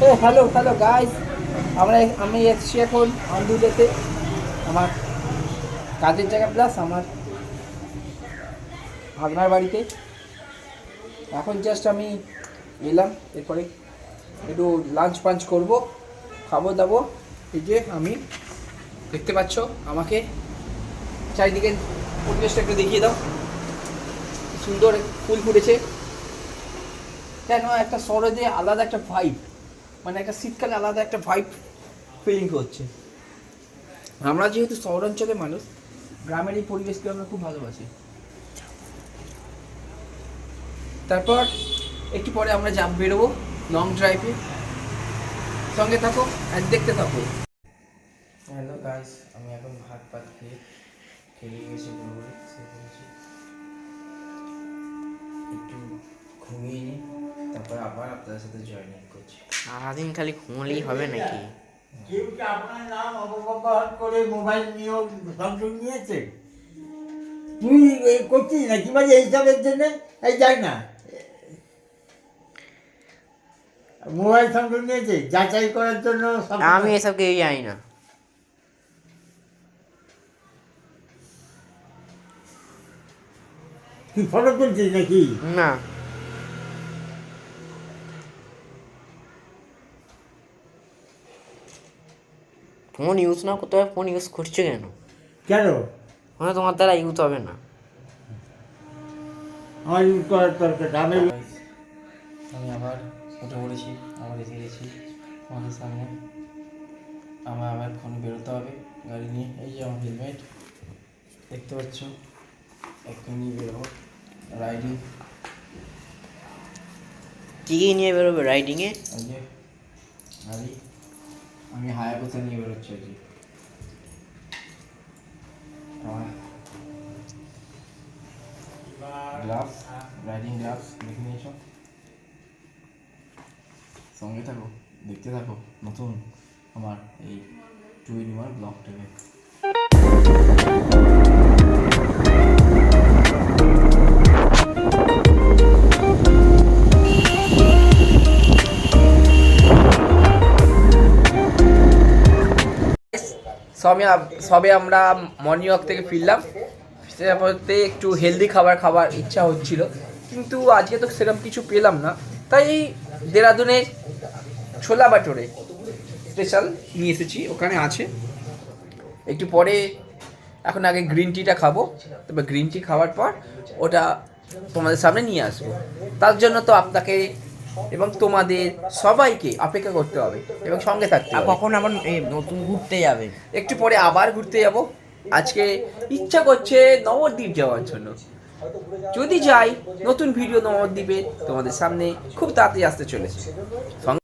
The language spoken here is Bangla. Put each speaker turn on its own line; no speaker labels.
হ্যালো হ্যালো গাইস আমরা আমি এসেছি এখন আন্দুলেতে আমার কাজের জায়গা প্লাস আমার ভাগনার বাড়িতে। এখন জাস্ট আমি এলাম, এরপরে একটু লাঞ্চ পাঞ্চ করব, খাব দাবো। এই যে আমি, দেখতে পাচ্ছ, আমাকে চারিদিকে পরিবেশটা একটু দেখিয়ে দাও। সুন্দর ফুল ফুটেছে। কেন, একটা শহরে যে আলাদা একটা ভাইব মানে একটা শীতকালে আলাদা একটা ভাইব ফিলিং হচ্ছে। আমরা যেহেতু শহরাঞ্চলের মানুষ, গ্রামের এই পরিবেশকে আমরা খুব ভালোবাসি। তারপর একটু পরে আমরা যাব বেরোবো লং ড্রাইভে সঙ্গে থাকো আর দেখতে থাকো। হ্যালো গাইস আমি এখন ভাত পাত খেয়ে খেয়ে গেছি একটু ঘুমিয়ে নিই। তারপর আবার আপনাদের সাথে জয়েনিং করছি।
সারাদিন খালি ঘুমলেই হবে নাকি?
কেউ কি আপনার নাম অপব্যবহার করে মোবাইল নিয়েও সংযোগ নিয়েছে? তুই এই করছিস না কি মানে এইসবের জন্য? এই যাই না। মোবাইল সংযোগ নিয়েছে যাচাই করার জন্য সব
আমি এসব কেউ জানি না।
তুই ফটো তুলছিস নাকি?
না। ফোন ইউজ না করতে হবে ফোন ইউজ করছ কেন?
কেন?
মানে তোমার দ্বারা ইউজ হবে না।
আমার ইউজ করার দরকার আমি
আমি আবার উঠে পড়েছি আবার এসে গেছি আমাদের সামনে। আমার আবার ফোন বেরোতে হবে গাড়ি নিয়ে। এই যে আমার হেলমেট দেখতে পাচ্ছ এক্ষুনি বেরোবো রাইডিং
কি কি নিয়ে বেরোবে রাইডিংয়ে
গাড়ি। আমি হায়ার কোথা নিয়ে বেরোচ্ছি আজকে? গ্লাভস রাইডিং গ্লাভস দেখে নিয়েছো? সঙ্গে থাকো, দেখতে থাকো, নতুন আমার এই টু ইন ওয়ান ব্লগটাকে। সবে সবে আমরা মর্নিং ওয়াক থেকে ফিরলাম। তারপরে একটু হেলদি খাবার খাবার ইচ্ছা হচ্ছিল। কিন্তু আজকে তো সেরকম কিছু পেলাম না। তাই এই দেরাদুনের ছোলা বাটোরে স্পেশাল নিয়ে এসেছি। ওখানে আছে। একটু পরে এখন আগে গ্রিন টিটা খাব। তবে গ্রিন টি খাওয়ার পর ওটা তোমাদের সামনে নিয়ে আসব। তার জন্য তো আপনাকে এবং তোমাদের সবাইকে অপেক্ষা করতে হবে এবং সঙ্গে থাকতে
আর
হবে।
কখন আবার এ, নতুন ঘুরতে যাবে?
একটু পরে আবার ঘুরতে যাব। আজকে ইচ্ছা করছে নবদ্বীপ যাওয়ার জন্য। যদি যাই নতুন ভিডিও নবদ্বীপে তোমাদের সামনে খুব তাড়াতাড়ি আসতে চলেছে। সঙ্গে